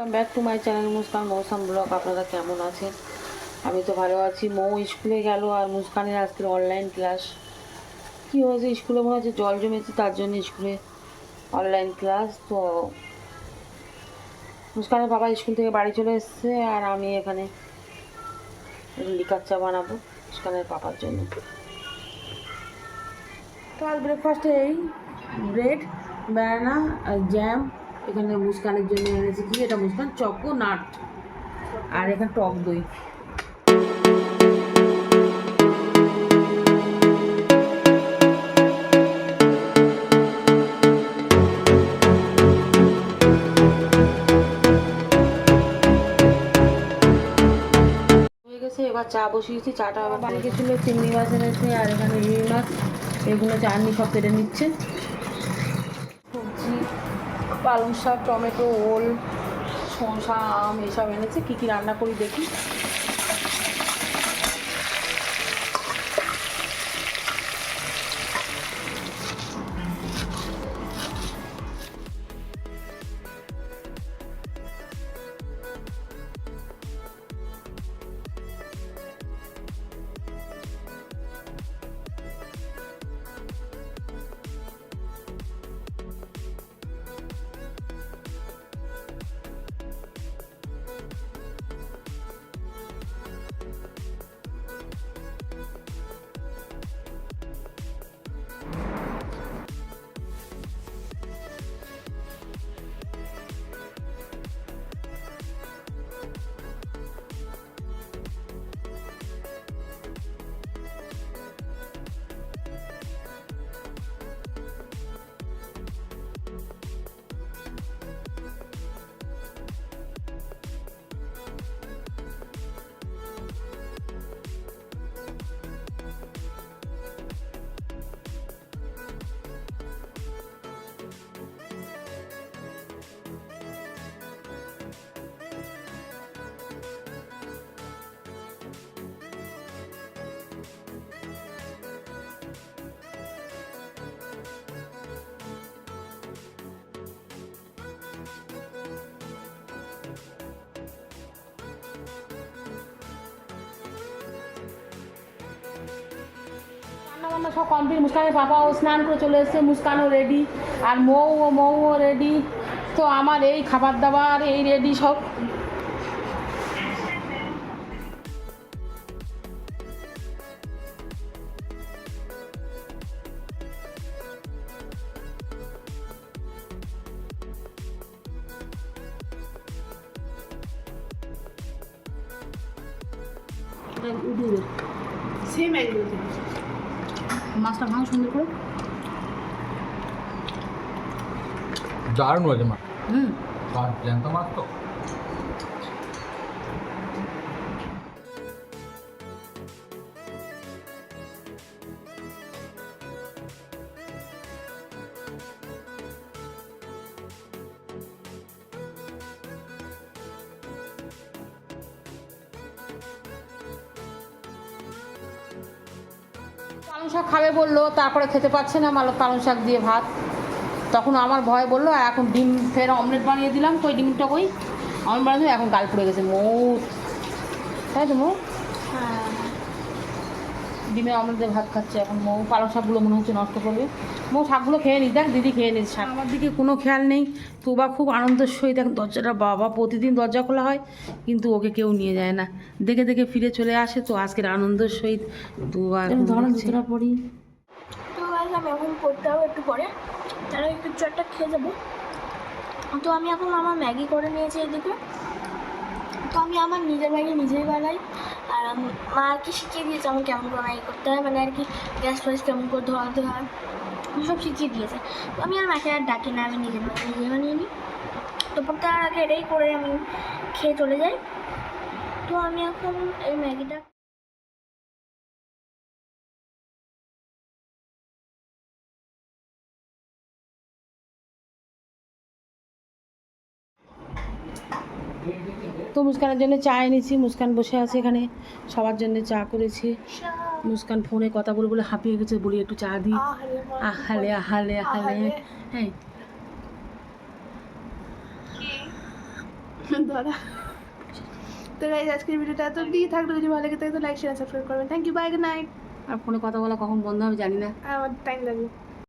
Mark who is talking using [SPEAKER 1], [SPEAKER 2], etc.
[SPEAKER 1] Welcome back to my channel Muskan Mousam vlog আপনারা কেমন আছেন? আমি তো ভালো আছি। মৌ স্কুলে গেল আর মুস্কানের আজকে অনলাইন ক্লাস কী হয়েছে স্কুলে? মনে হচ্ছে জল জমেছে, তার জন্য স্কুলে অনলাইন ক্লাস তো মুস্কানের বাবা স্কুল থেকে বাড়ি চলে এসছে আর আমি এখানে লিকার চা বানাবো মুস্কানের পাপার জন্য। তো আজ ব্রেকফাস্টে এই ব্রেড ব্যানানা আর জ্যাম এখানে মুস্কানের জন্য এনেছি কি? এটা মুস্কান চকো নাট আর এখানে টক দই। এবার চা বসিয়েছি, চাটা আবার বানিয়ে গেছিল, চিংড়ি মাছ এনেছে, আর এখানে রুই মাছ, এগুলো চাটনি সব কেটে নিচ্ছে। পালং শাক টমেটো ওল শসা আম এসব এনেছে। কী কী রান্না করি দেখি। বান্না সব কমপ্লিট মুস্কানের পাপাও স্নান করে চলে এসেছে, মুস্কানও রেডি আর মৌ ও মৌও রেডি তো আমার এই খাবার দাবার, এই রেডি সব। মাছটা ভাঙ সুন্দর করে।
[SPEAKER 2] দারুণ হয়েছে মাছ।
[SPEAKER 1] হুম।
[SPEAKER 2] জ্যান্ত মাছ তো।
[SPEAKER 1] পালং শাক খাবে বলল, তারপরে খেতে পারছে না, মালো পালং শাক দিয়ে ভাত। তখন আমার ভয় বলল, আর এখন ডিম ফের অমলেট বানিয়ে দিলাম ওই ডিমটা ওই অমলেট বানিয়ে এখন গাল পড়ে গেছে, মৌ। তাই তো মৌ? ডিমের অমলেট দিয়ে ভাত খাচ্ছে এখন। মৌ পালং শাকগুলো মনে হচ্ছে নষ্ট করবে। মৌ শাকগুলো খেয়ে নিস দেখ দিদি খেয়ে নিস শাক। আমার দিকে কোনো খেয়াল নেই। তুবা খুব আনন্দের সহিত এখন দরজাটা বাবা প্রতিদিন দরজা খোলা হয় কিন্তু ওকে কেউ নিয়ে যায় না। দেখে দেখে ফিরে চলে আসে তো আজকের আনন্দের সহিত তুবা এখন দেখছে।
[SPEAKER 3] পড়ি তো এখন পড়তে হবে একটু পরে। তারা একটু চটটা খেয়ে যাব। তো আমি এখন আমার ম্যাগি করে নিয়েছি এদিকে। তো আমি আমার নিজের ম্যাগি নিজেই বানাই। আর মাকে শিখিয়ে দিয়েছে আমি কেমন করে ম্যাগি করতে হয়? মানে আর কি গ্যাস ফ্যাস কেমন করে ধোয়াতে হয়? সব শিখিয়ে দিয়েছে। তো আমি আর মাকে আর ডাকি না, আমি নিজের ম্যাগি নিজে বানিয়ে নিই। তো তার আগে এটাই করে আমি খেয়ে চলে যাই। তো আমি এখন এই ম্যাগিটা
[SPEAKER 1] মুস্কানের জন্য চা এনেছি। মুস্কান বসে আছে এখানে। সবার জন্য চা করেছি। মুস্কান ফোনে কথা বলে বলে হাঁপিয়ে গেছে। বলি একটু চা দিই আহালে আহালে আহালে। হ্যাঁ।
[SPEAKER 4] তো গাইজ আজকের ভিডিওটা এত দিয়ে থাকল। যদি ভালো লাগে তাহলে লাইক শেয়ার সাবস্ক্রাইব করবেন। Thank you bye good night
[SPEAKER 1] আর ফোনে কথা বলা কখন বন্ধ হবে জানি না।
[SPEAKER 4] আমার টাইম লাগবে।